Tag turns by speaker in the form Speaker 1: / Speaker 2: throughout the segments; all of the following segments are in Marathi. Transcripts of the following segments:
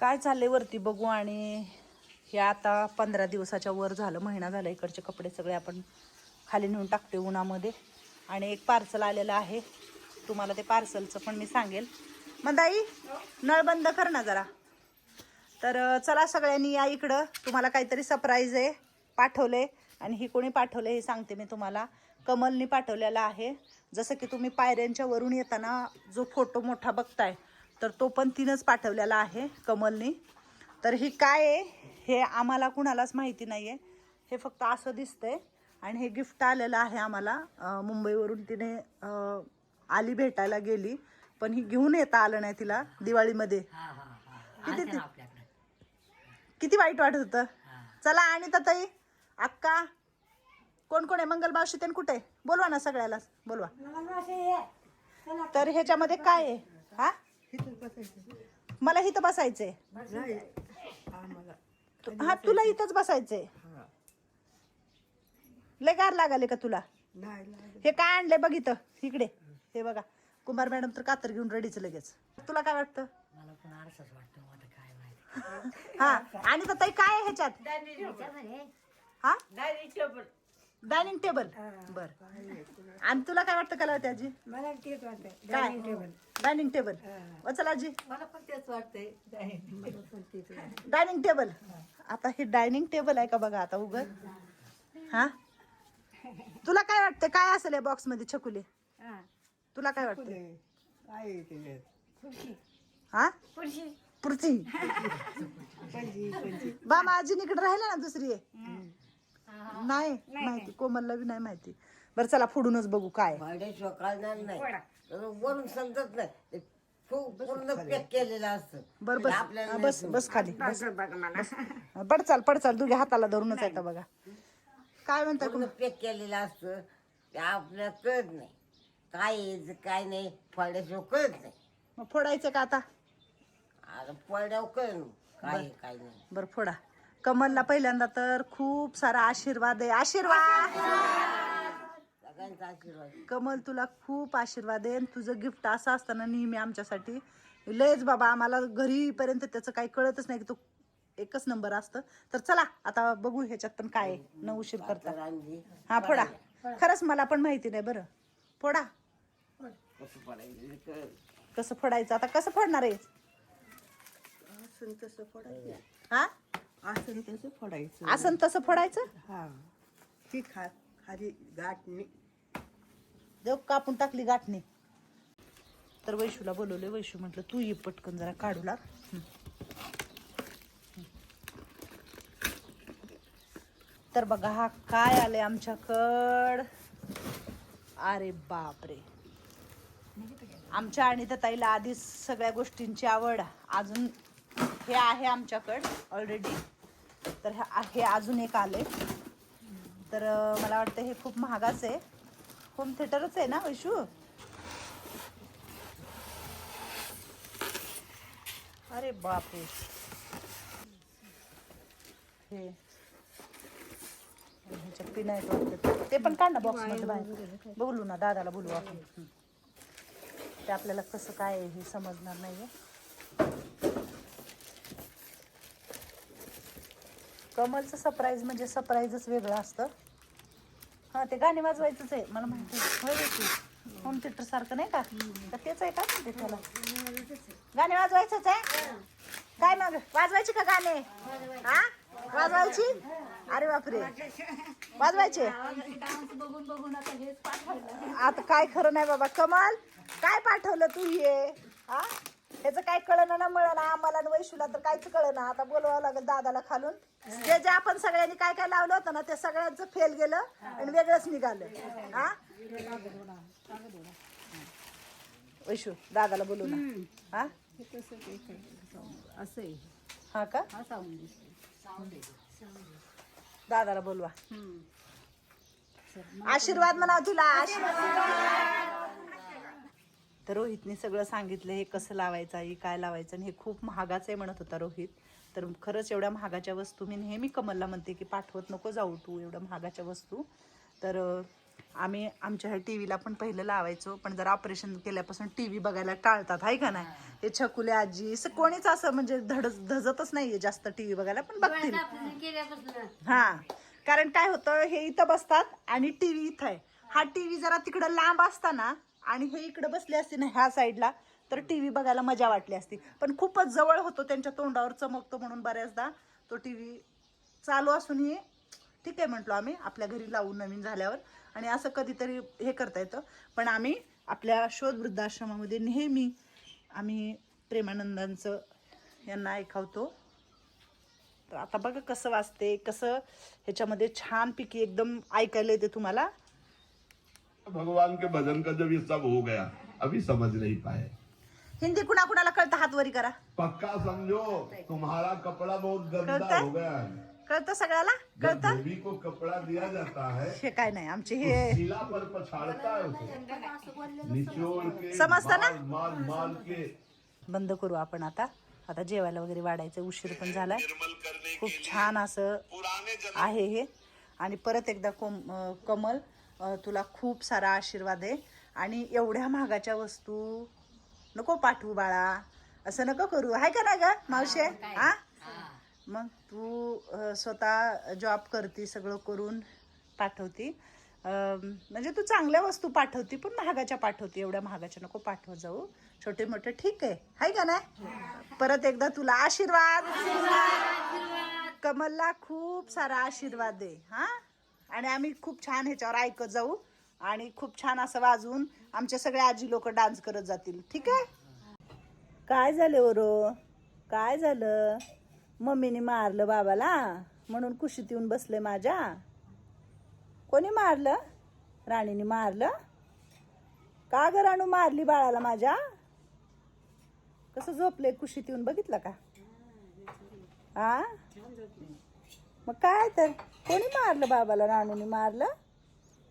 Speaker 1: काय चालले वरती बघू आणि हे आता पंधरा दिवसाच्या वर झालं महिना झाला इकडचे कपडे सगळे आपण खाली नेऊन टाकते उन्हामध्ये. आणि एक पार्सल आलेलं आहे. तुम्हाला ते पार्सलचं पण मी सांगेल. मंदाई नळ बंद कर ना जरा. तर चला सगळ्यांनी या इकडं. तुम्हाला काहीतरी सरप्राईज आहे पाठवले आणि ही कोणी पाठवले हे सांगते मी तुम्हाला. कमलनी पाठवलेला आहे. जसं की तुम्ही पायऱ्यांच्या वरून येताना जो फोटो मोठा बघताय तर तो पण तिनंच पाठवलेला आहे कमलनी. तर ही काय आहे? हे आम्हाला कुणालाच माहिती नाही आहे हे फक्त असं दिसतंय. आणि हे गिफ्ट आलेलं आहे आम्हाला. मुंबईवरून तिने आली भेटायला गेली. पण ही घेऊन येता आलं नाही तिला दिवाळीमध्ये. किती
Speaker 2: किती
Speaker 1: वाईट वाटत होतं?
Speaker 2: हा.
Speaker 1: चला आणि ताई अक्का कोण कोण आहे? मंगल मावशी त्यान कुठे? बोलवा ना सगळ्याला बोलवा. तर ह्याच्यामध्ये काय आहे? हा? मला इथं बसायचंय. तु- हा तुला इथंच बसायचंय. लय गार लागाले का तुला? हे काय आणलंय बघ इथं. इकडे. हे बघा. कुमार मॅडम तर कातर घेऊन रेडीच लगेच. तुला काय वाटतं?
Speaker 2: मला पण आरसाच वाटतं मला काय माहिती.
Speaker 1: हा. आणि तर ताई काय आहे ह्याच्यात? हा? डायनिंग टेबल बर. आणि तुला काय वाटतं कला आजी
Speaker 3: मला तेच वाटतं
Speaker 1: काय? डायनिंग टेबल चला आजी.
Speaker 2: मला पण तेच वाटतंय.
Speaker 1: डायनिंग टेबल आता हे डायनिंग टेबल आहे का बघा आता उघड? हा? तुला काय वाटतं काय असेल या बॉक्समध्ये छकुले? तुला काय वाटतं हा? पुढची बामा आजीनीकडे राहिला ना दुसरी. आहे नाही माहिती कोमलला बी नाही माहिती. बरं चला फोडूनच बघू काय. आहे.
Speaker 4: भाड्याशिवाय कळणार नाही. तर वरून समजत नाही. ते फु- पूर्ण पॅक केलेलं असतं.
Speaker 1: बरं बस. हा, बस बस खाली बस. हा, पडचाल पडचाल. दोघे हाताला धरूनच येतं बघा. काय म्हणताय
Speaker 4: पूर्ण पॅक केलेलं असतं. ते आपल्याला कळत नाही. काय आहे, काय नाही फळ्याशिवाय कळत नाही.
Speaker 1: मग फोडायचं का आता?
Speaker 4: आता फळ्यावर काय आहे, काय नाही.
Speaker 1: बरं फोडा. कमलला पहिल्यांदा तर खूप सारा आशीर्वाद आहे. आशीर्वाद! कमल तुला खूप आशीर्वाद आहे तुझं गिफ्ट असं असताना नेहमी आमच्यासाठी. लयच बाबा आम्हाला घरीपर्यंत त्याचं काही कळतच नाही की तो एकच नंबर असतं. तर चला आता बघू ह्याच्यात पण काय. न उशीर करता. हा फोडा. खरंच मला पण माहिती नाही बरं. फोडा.
Speaker 4: कसं
Speaker 1: फोडायचं? आता कसं फोडणार आहे हा?
Speaker 3: असं तसं फोडायचं.
Speaker 1: असं तसं फोडायचं?
Speaker 3: हा. ती खा खाली गाठणी.
Speaker 1: देव कापून टाकली गाठणी. तर वैशूला बोलवले वैशू म्हटलं तू ये पटकन जरा काढू लाग. तर बघा हा काय आलंय आमच्याकड? अरे बापरे. आमच्या आणि ताईला आधीच सगळ्या गोष्टींची आवड अजून हे आहे आमच्याकड ऑलरेडी तर हे- अजून एक आले तर मला वाटतं हे खूप महागाच आहे. होम थिएटरच आहे ना वैशू? अरे बापरे. हे. चप्पी नाही ते. पण काढ ना बॉक्समध्ये बाहेर. बोलू ना दादाला बोलू आपण. ते आपल्याला कसं काय हे समजणार नाहीये. कमलचं सरप्राईज म्हणजे सरप्राईजच वेगळं असतं. हां ते गाणे वाजवायचंच आहे मला माहिती आहे. होय की होम थिएटर सारखं नाही का? तर तेच आहे का? म्हणते त्याला. गाणे वाजवायचंच आहे? काय मग? वाजवायची का गाणे? हा? वाजवायची? अरे बापरे. वाजवायचे? आता काय खरं नाही बाबा. कमल काय पाठवलं तू हे? हा? ह्याचं काय कळलं ना ना आम्हाला आणि वैशूला तर काहीच कळलं आता बोलवावं लागेल दादाला खालून. जे जे आपण सगळ्यांनी काय काय लावलं होतं ना ते सगळ्यांचं फेल गेलं आणि वेगळंच निघालं. हा? वैशू दादाला बोलू ना. हा?
Speaker 3: असं आहे.
Speaker 1: हा का?
Speaker 3: हा साऊंड
Speaker 1: दादाला बोलवा. आशीर्वाद म्हणा तुला. आशीर्वाद. तर रोहितने सगळं सांगितलं हे कसं लावायचं आहे काय लावायचं आणि हे खूप महागाचं आहे म्हणत होता रोहित. तर खरंच एवढ्या महागाच्या वस्तू मी नेहमी कमलला म्हणते की पाठवत नको जाऊ तू एवढ्या महागाच्या वस्तू. तर आम्ही आमच्या ह्या टी व्हीला पण पहिलं लावायचो पण जर ऑपरेशन केल्यापासून टी व्ही बघायला टाळतात हाय का नाही? हे छकुले आजी असं कोणीच असं म्हणजे धड धजतच नाहीये जास्त टी व्ही बघायला पण बघतील. हा कारण काय होतं हे इथं बसतात आणि टीव्ही इथं आहे. हा टीव्ही जरा तिकडं लांब असताना आणि हे इकडं बसले असते ना ह्या साईडला तर टीव्ही बघायला मजा वाटली असती. पण खूपच जवळ होतो त्यांच्या तोंडावर चमकतो म्हणून बऱ्याचदा तो टीव्ही चालू असूनही ठीक आहे म्हटलो आम्ही आपल्या घरी लावून नवीन झाल्यावर. आणि असं कधीतरी हे करता येतं. पण आम्ही आपल्या शोध वृद्धाश्रमामध्ये नेहमी आम्ही प्रेमानंदांचं यांना ऐकवतो. तर आता बघा कसं वाचते कसं ह्याच्यामध्ये छान पिकी एकदम ऐकायला येते तुम्हाला.
Speaker 5: भगवान के भजन का जब ये सब हो गया अभी समझ नहीं पाए।
Speaker 1: हिंदी कुणा कुणाला कळतं हात वरी करा.
Speaker 5: पक्का समझो तुम्हारा कपड़ा बहुत गंदा
Speaker 1: करता है?
Speaker 5: गया है।
Speaker 1: कळतं सगळ्याला? कळतं?
Speaker 5: धोबी को कपड़ा दिया जाता है
Speaker 1: हे काय नाही आमचे
Speaker 5: तो
Speaker 1: हे
Speaker 5: शिला पर पछाड़ता है उसे। निचोड़ के
Speaker 1: समजतं ना?
Speaker 5: माल माल माल के।
Speaker 1: बंद करू आपण आता. आता जेवायला वगैरे वाढायचं उशीर पण झालाय. खूप छान असं आहे हे. आणि परत एकदा कोम अं, कमल तुला खूप सारा आशीर्वाद आहे. आणि एवढ्या महागाच्या वस्तू नको पाठवू बाळा. असं नको करू. आहे का ना ग मावशे? हा मग तू स्वतः जॉब करती सगळं करून पाठवती. म्हणजे तू चांगल्या वस्तू पाठवती पण महागाच्या पाठवती. एवढ्या महागाच्या नको पाठवत जाऊ. छोटे मोठे ठीक आहे. हाय का नाही? परत एकदा तुला आशीर्वाद. कमलला खूप सारा आशीर्वाद दे हा? आणि आम्ही खूप छान ह्याच्यावर ऐकत जाऊ आणि खूप छान असं वाजवून आमचे सगळे आजी लोक डान्स करत जातील. ठीक आहे? काय झालं ओरो काय झालं? मम्मीने मारलं बाबाला? म्हणून कुशीत येऊन बसले माझ्या? कोणी मारलं? राणीने मारलं? का ग राणू मारली बाळाला माझ्या? कसं झोपले कुशीत येऊन बघितलं का? आ? मग काय तर? कोणी मारलं बाबाला राणूने मारलं?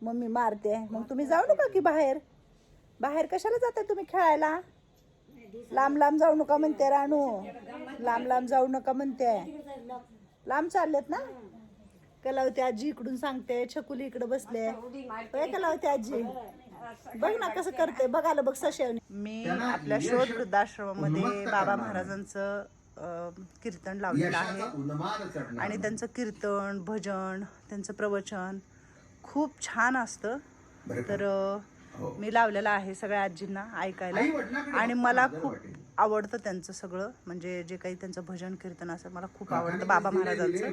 Speaker 1: मम्मी मारते. मग तुम्ही जाऊ नका की बाहेर? बाहेर कशाला जाता तुम्ही खेळायला? लांब लांब जाऊ नका म्हणते राणू. लांब लांब जाऊ नका म्हणते. लांब चाललेत ना? कलावती आजी इकडून सांगते छकुली इकडे बसले. होय कलावती आजी? बघ ना कसं करते. बघायला बघ सशेवणी मी आपल्या शोध वृद्धाश्रमामध्ये बाबा महाराजांचं कीर्तन लावलेलं आहे. आणि त्यांचं कीर्तन भजन त्यांचं प्रवचन खूप छान असतं. तर अं, मी लावलेलं आहे सगळ्या आजींना ऐकायला. आणि मला खूप आवडतं त्यांचं सगळं. म्हणजे जे काही त्यांचं भजन कीर्तन असं मला खूप आवडतं. बाबा महाराजांचं.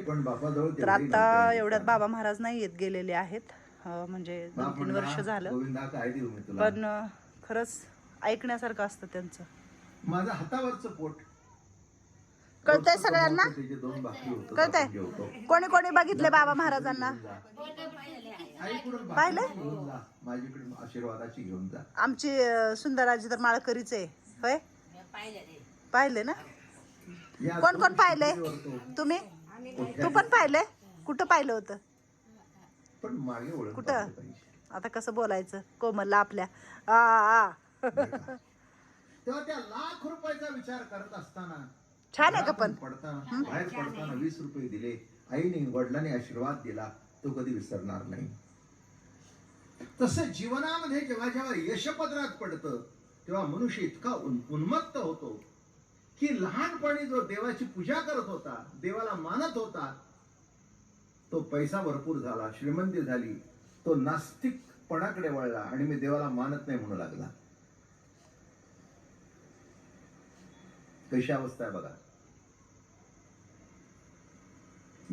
Speaker 1: तर आता एवढ्यात बाबा महाराज नाही येत गेलेले आहेत. म्हणजे दोन तीन वर्ष झालं. पण खरंच ऐकण्यासारखं असतं त्यांचं.
Speaker 6: माझं हातावरचं पोट
Speaker 1: कळतंय सगळ्यांना?
Speaker 6: त्याचे
Speaker 1: कळतंय? कोणी कोणी बघितले बाबा महाराजांना? पाहिलं? आमची सुंदराजी तर माळकरीच आहे. होय? पाहिले ना? कोण कोण पाहिले तुम्ही? तू पण पाहिले कुठं पाहिलं होतं? कुठं? आता कसं बोलायचं? कोमलला आपल्या. आ आ.
Speaker 6: तेव्हा त्या लाख रुपयाचा विचार करत असताना
Speaker 1: छान आहे का पण?
Speaker 6: पडताना बाहेर पडताना वीस रुपये दिले. आईने वडिलांनी आशीर्वाद दिला तो कधी विसरणार नाही. तसं जीवनामध्ये जेव्हा जेव्हा यशपत्रात पडतं तेव्हा मनुष्य इतका उन्मत्त होतो की लहानपणी जो देवाची पूजा करत होता देवाला मानत होता तो पैसा भरपूर झाला श्रीमंती झाली तो नास्तिकपणाकडे वळला आणि मी देवाला मानत नाही म्हणू लागला. कशी अवस्था आहे बघा.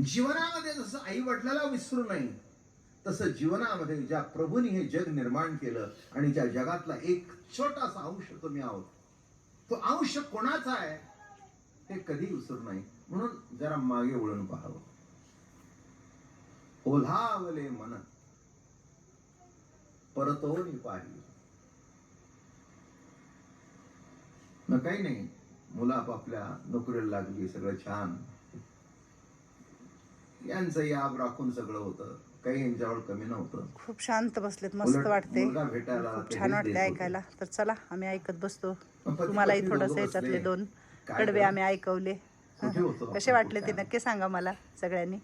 Speaker 6: जीवनामध्ये जसं आई वडिलाला विसरू नाही तसं जीवनामध्ये ज्या प्रभूने हे जग निर्माण केलं आणि ज्या जगातला एक छोटासा अंश तुम्ही आहोत तो अंश कोणाचा आहे हे कधी विसरू नाही म्हणून जरा मागे वळून पाहावं हो. ओलावले मन परतोनी पाहिली न काही नाही. मुलं आपापल्या नोकरीला लागली सगळं छान. यांचं याब राखून सगळं होतं. काही यांच्यावर कमी नव्हतं.
Speaker 1: खूप शांत बसलेत मस्त वाटते
Speaker 6: भेटायला
Speaker 1: खूप छान वाटते. ऐकायला. तर चला आम्ही ऐकत बसतो. तुम्हालाही थोडस याच्यातले. दोन कडवे? आम्ही ऐकवले. कसे वाटले ते? नक्की सांगा मला सगळ्यांनी.